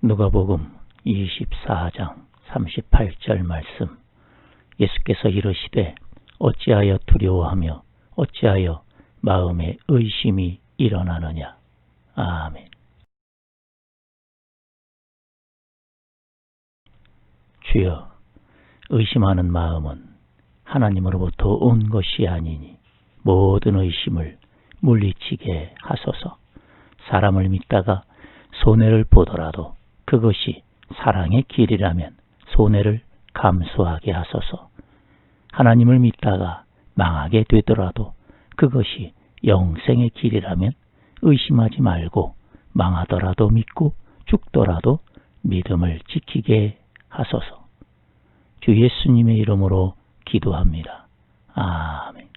누가복음 24장 38절 말씀 예수께서 이르시되 어찌하여 두려워하며 어찌하여 마음에 의심이 일어나느냐. 아멘. 주여 의심하는 마음은 하나님으로부터 온 것이 아니니 모든 의심을 물리치게 하소서. 사람을 믿다가 손해를 보더라도 그것이 사랑의 길이라면 손해를 감수하게 하소서. 하나님을 믿다가 망하게 되더라도 그것이 영생의 길이라면 의심하지 말고 망하더라도 믿고 죽더라도 믿음을 지키게 하소서. 주 예수님의 이름으로 기도합니다. 아멘.